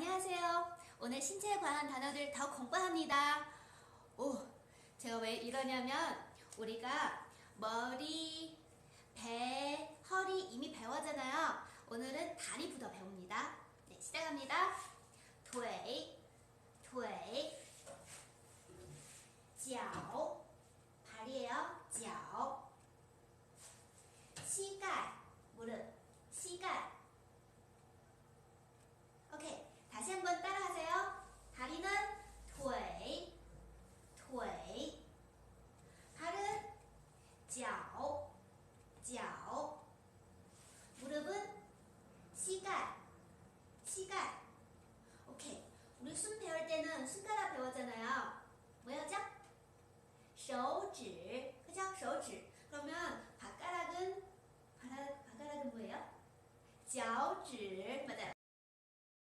안녕하세요. 오늘 신체에 관한 단어들 더 공부합니다. 오, 제가 왜 이러냐면 우리가 머리, 배, 허리 이미 배웠잖아요. 오늘은 다리부터 배웁니다. 네, 시작합니다. 도에, 脚, 발이에요. 脚, 시간, 무릎. 脚, 脚. 무릎은 膝盖, 膝盖. 오케이. 우리 숨 배울 때는 손가락 배웠잖아요. 뭐였죠? 手指. 그죠? 手指. 그러면 발가락은 발가락, 발가락은 뭐예요? 脚趾